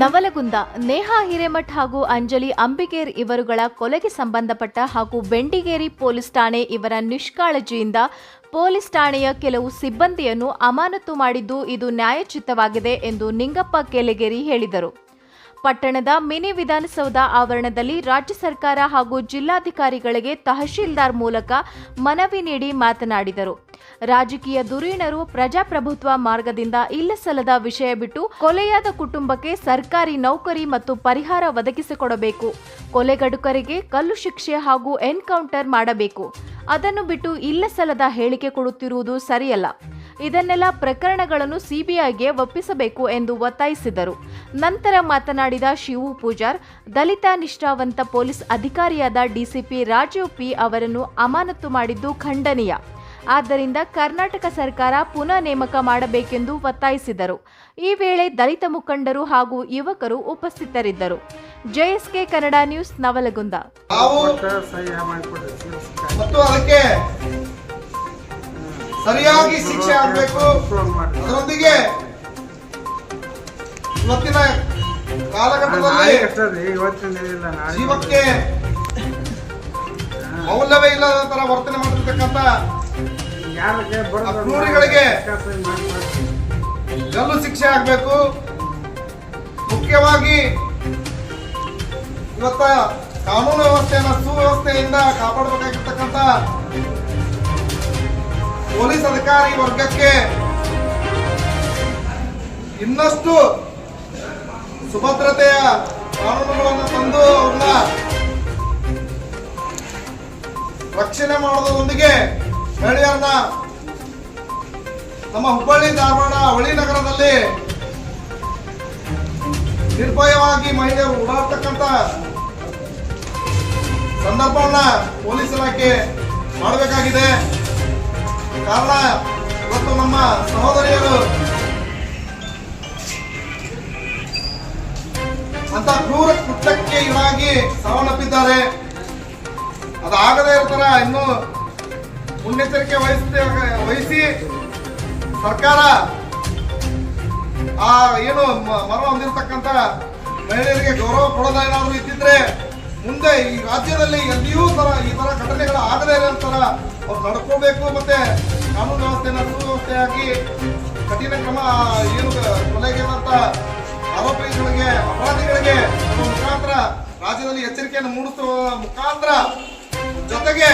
ನವಲಗುಂದ, ನೇಹಾ ಹಿರೇಮಠ್ ಹಾಗೂ ಅಂಜಲಿ ಅಂಬಿಗೇರ್ ಇವರುಗಳ ಕೊಲೆಗೆ ಸಂಬಂಧಪಟ್ಟ ಹಾಗೂ ಬೆಂಡಿಗೇರಿ ಪೊಲೀಸ್ ಠಾಣೆ ಇವರ ನಿಷ್ಕಾಳಜಿಯಿಂದ ಪೊಲೀಸ್ ಠಾಣೆಯ ಕೆಲವು ಸಿಬ್ಬಂದಿಯನ್ನು ಅಮಾನತು ಮಾಡಿದ್ದು ಇದು ನ್ಯಾಯಚಿತ್ತವಾಗಿದೆ ಎಂದು ನಿಂಗಪ್ಪ ಕೆಲೆಗೇರಿ ಹೇಳಿದರು. ಪಟ್ಟಣದ ಮಿನಿ ವಿಧಾನಸೌಧ ಆವರಣದಲ್ಲಿ ರಾಜ್ಯ ಸರ್ಕಾರ ಹಾಗೂ ಜಿಲ್ಲಾಧಿಕಾರಿಗಳಿಗೆ ತಹಶೀಲ್ದಾರ್ ಮೂಲಕ ಮನವಿ ನೀಡಿ ಮಾತನಾಡಿದರು. ರಾಜಕೀಯ ಧುರೀಣರು ಪ್ರಜಾಪ್ರಭುತ್ವ ಮಾರ್ಗದಿಂದ ಇಲ್ಲಸಲ್ಲದ ವಿಷಯ ಬಿಟ್ಟು ಕೊಲೆಯಾದ ಕುಟುಂಬಕ್ಕೆ ಸರ್ಕಾರಿ ನೌಕರಿ ಮತ್ತು ಪರಿಹಾರ ಒದಗಿಸಿಕೊಡಬೇಕು. ಕೊಲೆಗಡುಕರಿಗೆ ಕಲ್ಲು ಶಿಕ್ಷೆ ಹಾಗೂ ಎನ್ಕೌಂಟರ್ ಮಾಡಬೇಕು. ಅದನ್ನು ಬಿಟ್ಟು ಇಲ್ಲಸಲ್ಲದ ಹೇಳಿಕೆ ಕೊಡುತ್ತಿರುವುದು ಸರಿಯಲ್ಲ. ಇದನ್ನೆಲ್ಲ ಪ್ರಕರಣಗಳನ್ನು ಸಿಬಿಐಗೆ ಒಪ್ಪಿಸಬೇಕು ಎಂದು ಒತ್ತಾಯಿಸಿದರು. ನಂತರ ಮಾತನಾಡಿದ ಶಿವು ಪೂಜಾರ್ ದಲಿತ ನಿಷ್ಠಾವಂತ ಪೊಲೀಸ್ ಅಧಿಕಾರಿಯಾದ ಡಿಸಿಪಿ ರಾಜೀವ್ ಪಿ ಅವರನ್ನು ಅಮಾನತು ಮಾಡಿದ್ದು ಖಂಡನೀಯ. ಆದ್ದರಿಂದ ಕರ್ನಾಟಕ ಸರ್ಕಾರ ಪುನಃ ನೇಮಕ ಮಾಡಬೇಕೆಂದು ಒತ್ತಾಯಿಸಿದರು. ಈ ವೇಳೆ ದಲಿತ ಮುಖಂಡರು ಹಾಗೂ ಯುವಕರು ಉಪಸ್ಥಿತರಿದ್ದರು. ಜೆಎಸ್ಕೆ ಕನ್ನಡ ನ್ಯೂಸ್ ನವಲಗುಂದ. ಸರಿಯಾಗಿ ಶಿಕ್ಷೆ ಆಗಬೇಕು ಅದರೊಂದಿಗೆ ಇವತ್ತಿನ ಕಾಲಘಟ್ಟದಲ್ಲಿ ಜೀವಕ್ಕೆ ಮೌಲ್ಯವೇ ಇಲ್ಲದ ತರ ವರ್ತನೆ ಮಾಡಿರ್ತಕ್ಕಂಥ ಕ್ರೂರಿಗಳಿಗೆ. ಗಲ್ಲು ಶಿಕ್ಷೆ ಆಗಬೇಕು ಮುಖ್ಯವಾಗಿ ಇವತ್ತ ಕಾನೂನು ವ್ಯವಸ್ಥೆಯನ್ನ ಸುವ್ಯವಸ್ಥೆಯಿಂದ ಕಾಪಾಡಬೇಕಾಗಿರ್ತಕ್ಕಂಥ ಪೊಲೀಸ್ ಅಧಿಕಾರಿ ವರ್ಗಕ್ಕೆ ಇನ್ನಷ್ಟು ಸುಭದ್ರತೆಯ ಕಾನೂನುಗಳನ್ನು ತಂದು ಅವ್ರನ್ನ ರಕ್ಷಣೆ ಮಾಡೋದರೊಂದಿಗೆ ಮಹಿಳೆಯರನ್ನ ನಮ್ಮ ಹುಬ್ಬಳ್ಳಿ, ಧಾರವಾಡ, ಅವಳಿ ನಗರದಲ್ಲಿ ನಿರ್ಭಯವಾಗಿ ಮಹಿಳೆಯರು ಓಡಾಡ್ತಕ್ಕಂಥ ಸಂದರ್ಭವನ್ನ ಪೊಲೀಸ್ ಇಲಾಖೆ ಮಾಡಬೇಕಾಗಿದೆ. ಕಾರಣ ಇವತ್ತು ನಮ್ಮ ಸಹೋದರಿಯರು. ಅಂತ ಕ್ರೂರ ಕೃತ್ಯಕ್ಕೆ ಇವಾಗಿ ಸಾವನ್ನಪ್ಪಿದ್ದಾರೆ. ಅದಾಗದೇ ಇರ್ತಾರ ಇನ್ನು ಮುನ್ನೆಚ್ಚರಿಕೆ ವಹಿಸ್ತೇ, ವಹಿಸಿ ಸರ್ಕಾರ ಆ ಏನು ಮರ ಮರಣ ಹೊಂದಿರತಕ್ಕಂತ ಮಹಿಳೆಯರಿಗೆ ಗೌರವ ಕೊಡೋದ ಏನಾದರೂ ಇದ್ದಿದ್ರೆ ಮುಂದೆ ಈ ರಾಜ್ಯದಲ್ಲಿ ಎಲ್ಲಿಯೂ ತರ ಈ ತರ ಘಟನೆಗಳು ಆಗದೇ ಇರೋ ತರ ಅವ್ರು ನಡ್ಕೋಬೇಕು ಮತ್ತೆ ಕಾನೂನು ವ್ಯವಸ್ಥೆನ ಸುವ್ಯವಸ್ಥೆಯಾಗಿ ಕಠಿಣ ಕ್ರಮ ಏನು ಕೊಲೆಗೇದಂತ ಆರೋಪಿಗಳಿಗೆ, ಅಪರಾಧಿಗಳಿಗೆ ಮುಖಾಂತರ ರಾಜ್ಯದಲ್ಲಿ ಎಚ್ಚರಿಕೆಯನ್ನು ಮೂಡಿಸುವ ಮುಖಾಂತರ ಜೊತೆಗೆ